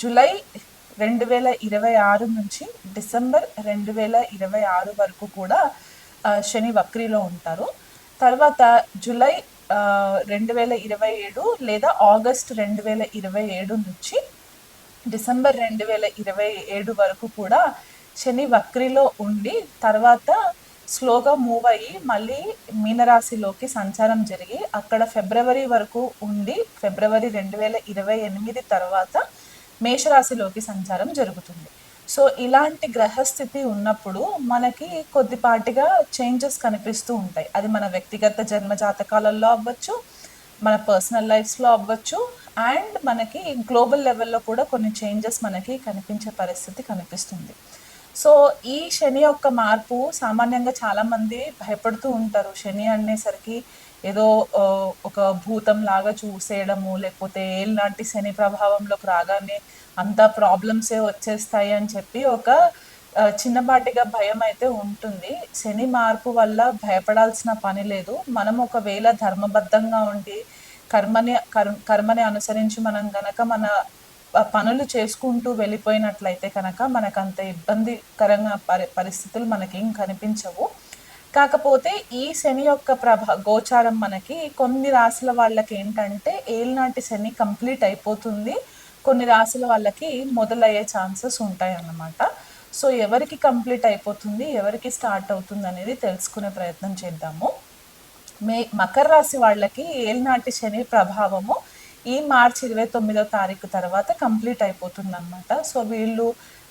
July రెండు వేల ఇరవై ఆరు నుంచి డిసెంబర్ రెండు వేల ఇరవై ఆరు వరకు కూడా శని వక్రీలో ఉంటారు. తర్వాత జూలై రెండు వేల ఇరవై ఏడు లేదా ఆగస్ట్ రెండు వేల ఇరవై ఏడు నుంచి డిసెంబర్ రెండు వేల ఇరవై ఏడు వరకు కూడా శని వక్రిలో ఉండి తర్వాత స్లోగా మూవ్ అయ్యి మళ్ళీ మీనరాశిలోకి సంచారం జరిగి అక్కడ ఫిబ్రవరి వరకు ఉండి ఫిబ్రవరి రెండు వేల ఇరవై ఎనిమిది తర్వాత మేషరాశిలోకి సంచారం జరుగుతుంది. సో ఇలాంటి గ్రహస్థితి ఉన్నప్పుడు మనకి కొద్దిపాటిగా చేంజెస్ కనిపిస్తూ ఉంటాయి. అది మన వ్యక్తిగత జన్మ జాతకాలలో అవ్వచ్చు మన పర్సనల్ లైఫ్స్లో అవ్వచ్చు అండ్ మనకి గ్లోబల్ లెవెల్లో కూడా కొన్ని చేంజెస్ మనకి కనిపించే పరిస్థితి కనిపిస్తుంది. సో ఈ శని యొక్క మార్పు సామాన్యంగా చాలామంది భయపడుతూ ఉంటారు. శని అనేసరికి ఏదో ఒక భూతం లాగా చూసేయడము లేకపోతే ఏళ్ళనాటి శని ప్రభావంలోకి రాగానే అంతా ప్రాబ్లమ్సే వచ్చేస్తాయి అని చెప్పి ఒక చిన్నపాటిగా భయం అయితే ఉంటుంది. శని మార్పు వల్ల భయపడాల్సిన పని లేదు. మనం ఒకవేళ ధర్మబద్ధంగా ఉండి కర్మని కర్మని అనుసరించి మనం గనక మన పనులు చేసుకుంటూ వెళ్ళిపోయినట్లయితే కనుక మనకు అంత ఇబ్బందికరంగా పరి పరిస్థితులు మనకేం కనిపించవు. కాకపోతే ఈ శని యొక్క ప్రభ గోచారం మనకి కొన్ని రాశుల వాళ్ళకి ఏంటంటే ఏలినాటి శని కంప్లీట్ అయిపోతుంది. కొన్ని రాశుల వాళ్ళకి మొదలయ్యే ఛాన్సెస్ ఉంటాయి అన్నమాట సో ఎవరికి కంప్లీట్ అయిపోతుంది ఎవరికి స్టార్ట్ అవుతుంది అనేది తెలుసుకునే ప్రయత్నం చేద్దాము. మే మకర రాశి వాళ్ళకి ఏలినాటి శని ప్రభావము ఈ మార్చి ఇరవై తొమ్మిదో తారీఖు తర్వాత కంప్లీట్ అయిపోతుంది అనమాట సో వీళ్ళు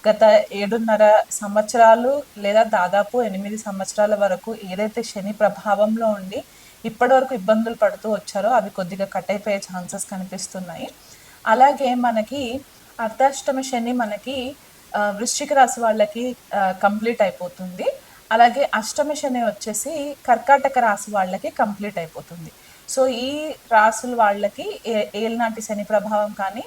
గత ఏడున్నర సంవత్సరాలు లేదా దాదాపు ఎనిమిది సంవత్సరాల వరకు ఏదైతే శని ప్రభావంలో ఉండి ఇప్పటివరకు ఇబ్బందులు పడుతూ వచ్చారో అవి కొద్దిగా కట్ అయిపోయే ఛాన్సెస్ కనిపిస్తున్నాయి. అలాగే మనకి అర్ధాష్టమ శని మనకి వృశ్చిక రాశి వాళ్ళకి కంప్లీట్ అయిపోతుంది. అలాగే అష్టమ శని వచ్చేసి కర్కాటక రాశి వాళ్ళకి కంప్లీట్ అయిపోతుంది. సో ఈ రాసుల వాళ్ళకి ఏ- ఏలినాటి శని ప్రభావం కానీ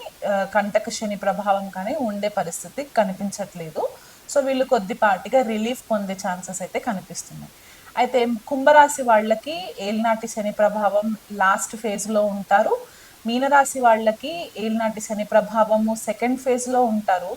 కంటక శని ప్రభావం కానీ ఉండే పరిస్థితి కనిపించట్లేదు. సో వీళ్ళు కొద్దిపాటిగా రిలీఫ్ పొందే ఛాన్సెస్ అయితే కనిపిస్తున్నాయి. అయితే కుంభరాశి వాళ్ళకి ఏలినాటి శని ప్రభావం లాస్ట్ ఫేజ్లో ఉంటారు. మీనరాశి వాళ్ళకి ఏలినాటి శని ప్రభావము సెకండ్ ఫేజ్లో ఉంటారు.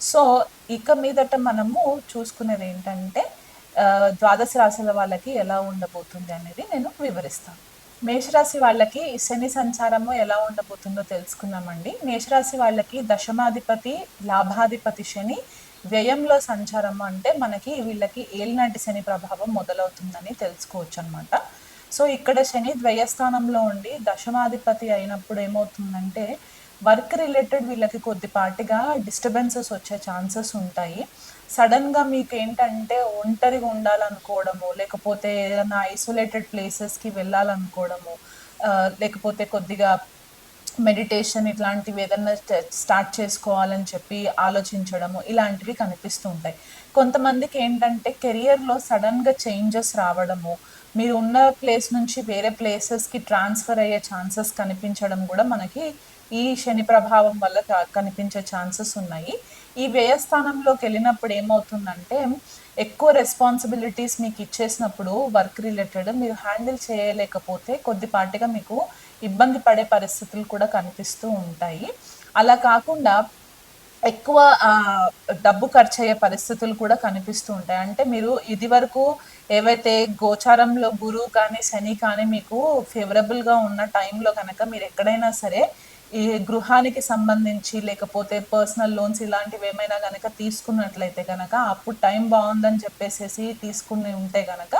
సో ఇక మీదట మనము చూసుకునేది ఏంటంటే ద్వాదశ రాశుల వాళ్ళకి ఎలా ఉండబోతుంది అనేది నేను వివరిస్తాను. మేషరాశి వాళ్ళకి శని సంచారము ఎలా ఉండబోతుందో తెలుసుకున్నామండి మేషరాశి వాళ్ళకి దశమాధిపతి లాభాధిపతి శని వ్యయంలో సంచారము అంటే మనకి వీళ్ళకి ఏలినాటి శని ప్రభావం మొదలవుతుందని తెలుసుకోవచ్చు అనమాట సో ఇక్కడ శని ద్వయస్థానంలో ఉండి దశమాధిపతి అయినప్పుడు ఏమవుతుందంటే వర్క్ రిలేటెడ్ వీళ్ళకి కొద్దిపాటిగా డిస్టర్బెన్సెస్ వచ్చే ఛాన్సెస్ ఉంటాయి. సడన్గా మీకు ఏంటంటే ఒంటరిగా ఉండాలనుకోవడము లేకపోతే ఏదైనా ఐసోలేటెడ్ ప్లేసెస్కి వెళ్ళాలనుకోవడము లేకపోతే కొద్దిగా మెడిటేషన్ ఇట్లాంటివి ఏదన్నా స్టార్ట్ చేసుకోవాలని చెప్పి ఆలోచించడము ఇలాంటివి కనిపిస్తూ ఉంటాయి. కొంతమందికి ఏంటంటే కెరియర్లో సడన్గా చేంజెస్ రావడము మీరు ఉన్న ప్లేస్ నుంచి వేరే ప్లేసెస్కి ట్రాన్స్ఫర్ అయ్యే ఛాన్సెస్ కనిపించడం కూడా మనకి ఈ శని ప్రభావం వల్ల కనిపించే ఛాన్సెస్ ఉన్నాయి. ఈ వ్యయస్థానంలోకి వెళ్ళినప్పుడు ఏమవుతుందంటే ఎక్కువ రెస్పాన్సిబిలిటీస్ మీకు ఇచ్చేసినప్పుడు వర్క్ రిలేటెడ్ మీరు హ్యాండిల్ చేయలేకపోతే కొద్దిపాటిగా మీకు ఇబ్బంది పడే పరిస్థితులు కూడా కనిపిస్తూ ఉంటాయి. అలా కాకుండా ఎక్కువ డబ్బు ఖర్చు అయ్యే పరిస్థితులు కూడా కనిపిస్తూ ఉంటాయి. అంటే మీరు ఇది వరకు ఏవైతే గోచారంలో గురువు కానీ శని కానీ మీకు ఫేవరబుల్గా ఉన్న టైంలో కనుక మీరు ఎక్కడైనా సరే ఈ గృహానికి సంబంధించి లేకపోతే పర్సనల్ లోన్స్ ఇలాంటివి ఏమైనా కనుక తీసుకున్నట్లయితే కనుక అప్పుడు టైం బాగుందని చెప్పేసేసి తీసుకుని ఉంటే కనుక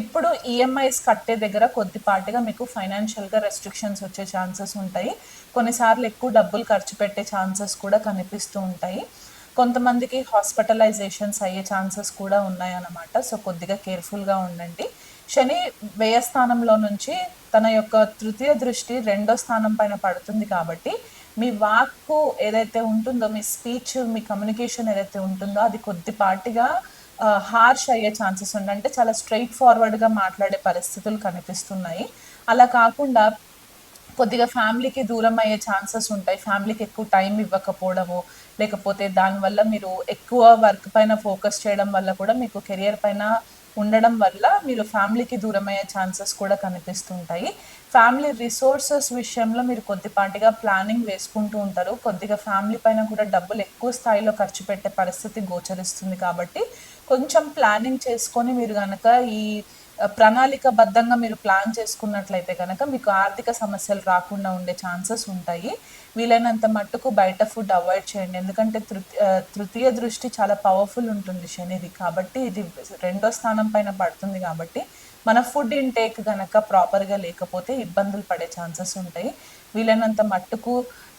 ఇప్పుడు ఈఎంఐస్ కట్టే దగ్గర కొద్దిపాటిగా మీకు ఫైనాన్షియల్గా రెస్ట్రిక్షన్స్ వచ్చే ఛాన్సెస్ ఉంటాయి. కొన్నిసార్లు ఎక్కువ డబ్బులు ఖర్చు పెట్టే ఛాన్సెస్ కూడా కనిపిస్తూ ఉంటాయి. కొంతమందికి హాస్పిటలైజేషన్స్ అయ్యే ఛాన్సెస్ కూడా ఉన్నాయన్నమాట. సో కొద్దిగా కేర్ఫుల్గా ఉండండి. శని వ్యయస్థానంలో నుంచి తన యొక్క తృతీయ దృష్టి రెండో స్థానం పైన పడుతుంది కాబట్టి మీ వాక్కు ఏదైతే ఉంటుందో మీ స్పీచ్ మీ కమ్యూనికేషన్ ఏదైతే ఉంటుందో అది కొద్దిపాటిగా హార్ష్ అయ్యే ఛాన్సెస్ ఉన్నాయి. అంటే చాలా స్ట్రైట్ ఫార్వర్డ్గా మాట్లాడే పరిస్థితులు కనిపిస్తున్నాయి. అలా కాకుండా కొద్దిగా ఫ్యామిలీకి దూరం అయ్యే ఛాన్సెస్ ఉంటాయి. ఫ్యామిలీకి ఎక్కువ టైం ఇవ్వకపోవడము లేకపోతే దానివల్ల మీరు ఎక్కువ వర్క్ పైన ఫోకస్ చేయడం వల్ల కూడా మీకు కెరియర్ పైన ఉండడం వల్ల మీరు ఫ్యామిలీకి దూరం అయ్యే ఛాన్సెస్ కూడా కనిపిస్తుంటాయి. ఫ్యామిలీ రిసోర్సెస్ విషయంలో మీరు కొద్దిపాటిగా ప్లానింగ్ వేసుకుంటూ ఉంటారు. కొద్దిగా ఫ్యామిలీ పైన కూడా డబ్బులు ఎక్కువ స్థాయిలో ఖర్చు పెట్టే పరిస్థితి గోచరిస్తుంది కాబట్టి కొంచెం ప్లానింగ్ చేసుకొని మీరు కనుక ఈ ప్రణాళికబద్ధంగా మీరు ప్లాన్ చేసుకున్నట్లయితే కనుక మీకు ఆర్థిక సమస్యలు రాకుండా ఉండే ఛాన్సెస్ ఉంటాయి. వీలైనంత మట్టుకు బయట ఫుడ్ అవాయిడ్ చేయండి. ఎందుకంటే తృతీ తృతీయ దృష్టి చాలా పవర్ఫుల్ ఉంటుంది శనిది. కాబట్టి ఇది రెండో స్థానం పైన పడుతుంది కాబట్టి మన ఫుడ్ ఇంటేక్ కనుక ప్రాపర్గా లేకపోతే ఇబ్బందులు పడే ఛాన్సెస్ ఉంటాయి. వీలైనంత మట్టుకు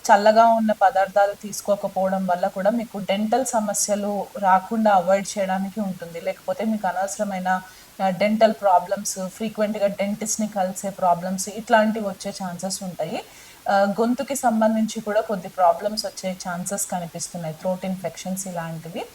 చల్లగా ఉన్న పదార్థాలు తీసుకోకపోవడం వల్ల కూడా మీకు డెంటల్ సమస్యలు రాకుండా అవాయిడ్ చేయడానికి ఉంటుంది. లేకపోతే మీకు అనవసరమైన డెంటల్ ప్రాబ్లమ్స్ ఫ్రీక్వెంట్గా డెంటిస్ట్ని కలిసే ప్రాబ్లమ్స్ ఇట్లాంటివి వచ్చే ఛాన్సెస్ ఉంటాయి. గొంతుకి సంబంధించి కూడా కొద్ది ప్రాబ్లమ్స్ వచ్చే ఛాన్సెస్ కనిపిస్తున్నాయి. థ్రోట్ ఇన్ఫెక్షన్స్ ఇలాంటివి.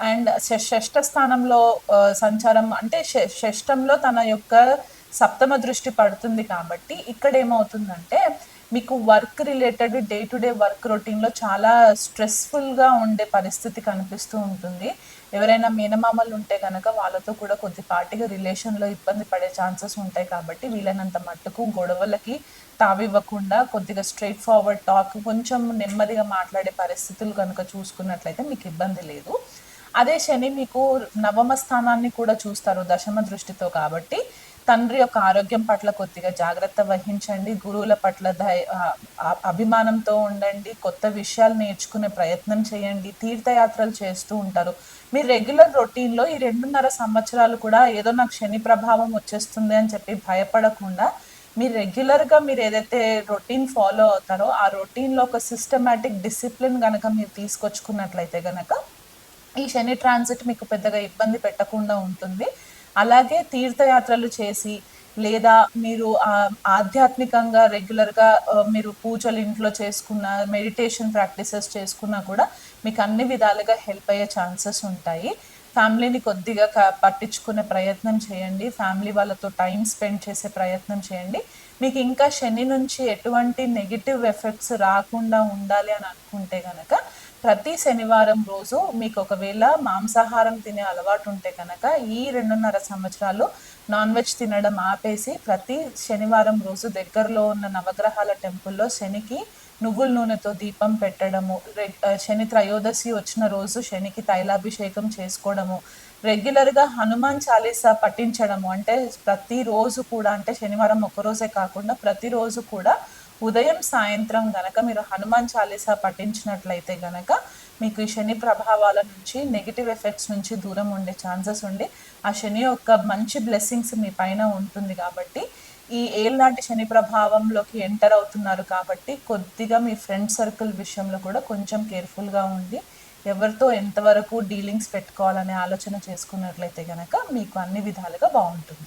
అండ్ షష్ఠ స్థానంలో సంచారం అంటే ష- తన యొక్క సప్తమ దృష్టి పడుతుంది కాబట్టి ఇక్కడ ఏమవుతుందంటే మీకు work related day to day work రొటీన్లో చాలా స్ట్రెస్ఫుల్గా ఉండే పరిస్థితి కనిపిస్తూ ఉంటుంది. ఎవరైనా మేనమామలు ఉంటే కనుక వాళ్ళతో కూడా కొద్దిపాటిగా రిలేషన్లో ఇబ్బంది పడే ఛాన్సెస్ ఉంటాయి కాబట్టి వీలైనంత మట్టుకు గొడవలకి తావివ్వకుండా కొద్దిగా స్ట్రైట్ ఫార్వర్డ్ టాక్ కొంచెం నెమ్మదిగా మాట్లాడే పరిస్థితులు కనుక చూసుకున్నట్లయితే మీకు ఇబ్బంది లేదు. అదే శని మీకు నవమ స్థానాన్ని కూడా చూస్తారు దశమ దృష్టితో కాబట్టి తండ్రి యొక్క ఆరోగ్యం పట్ల కొద్దిగా జాగ్రత్త వహించండి. గురువుల పట్ల దయ అభిమానంతో ఉండండి. కొత్త విషయాలు నేర్చుకునే ప్రయత్నం చేయండి. తీర్థయాత్రలు చేస్తూ ఉంటారు. మీరు రెగ్యులర్ రొటీన్లో ఈ రెండున్నర సంవత్సరాలు కూడా ఏదో నాకు శని ప్రభావం వచ్చేస్తుంది అని చెప్పి భయపడకుండా మీరు రెగ్యులర్గా మీరు ఏదైతే రొటీన్ ఫాలో అవుతారో ఆ రొటీన్లో ఒక సిస్టమేటిక్ డిసిప్లిన్ కనుక మీరు తీసుకొచ్చుకున్నట్లయితే కనుక ఈ శని ట్రాన్సిట్ మీకు పెద్దగా ఇబ్బంది పెట్టకుండా ఉంటుంది. అలాగే తీర్థయాత్రలు చేసి లేదా మీరు ఆధ్యాత్మికంగా రెగ్యులర్గా మీరు పూజలు ఇంట్లో చేసుకున్న మెడిటేషన్ ప్రాక్టీసెస్ చేసుకున్నా కూడా మీకు అన్ని విధాలుగా హెల్ప్ అయ్యే ఛాన్సెస్ ఉంటాయి. ఫ్యామిలీని కొద్దిగా క- పట్టించుకునే ప్రయత్నం చేయండి. ఫ్యామిలీ వాళ్ళతో టైం స్పెండ్ చేసే ప్రయత్నం చేయండి. మీకు ఇంకా శని నుంచి ఎటువంటి నెగిటివ్ ఎఫెక్ట్స్ రాకుండా ఉండాలి అని అనుకుంటే కనుక ప్రతి శనివారం రోజు మీకు ఒకవేళ మాంసాహారం తినే అలవాటు ఉంటే కనుక ఈ రెండున్నర సంవత్సరాలు నాన్ వెజ్ తినడం ఆపేసి ప్రతి శనివారం రోజు దగ్గరలో ఉన్న నవగ్రహాల టెంపుల్లో శనికి నువ్వుల నూనెతో దీపం పెట్టడము శని త్రయోదశి వచ్చిన రోజు శనికి తైలాభిషేకం చేసుకోవడము రెగ్యులర్గా హనుమాన్ చాలీసా పఠించడము అంటే ప్రతిరోజు కూడా అంటే శనివారం ఒక్కరోజే కాకుండా ప్రతిరోజు కూడా ఉదయం సాయంత్రం గనక మీరు హనుమాన్ చాలీసా పఠించినట్లయితే గనక మీకు ఈ శని ప్రభావాల నుంచి నెగిటివ్ ఎఫెక్ట్స్ నుంచి దూరం ఉండే ఛాన్సెస్ ఉండి ఆ శని యొక్క మంచి బ్లెస్సింగ్స్ మీ పైన ఉంటుంది కాబట్టి ఈ ఏళ్ళాంటి శని ప్రభావంలోకి ఎంటర్ అవుతున్నారు కాబట్టి కొద్దిగా మీ ఫ్రెండ్ సర్కిల్ విషయంలో కూడా కొంచెం కేర్ఫుల్గా ఉండి ఎవరితో ఎంతవరకు డీలింగ్స్ పెట్టుకోవాలనే ఆలోచన చేసుకున్నట్లయితే కనుక మీకు అన్ని విధాలుగా బాగుంటుంది.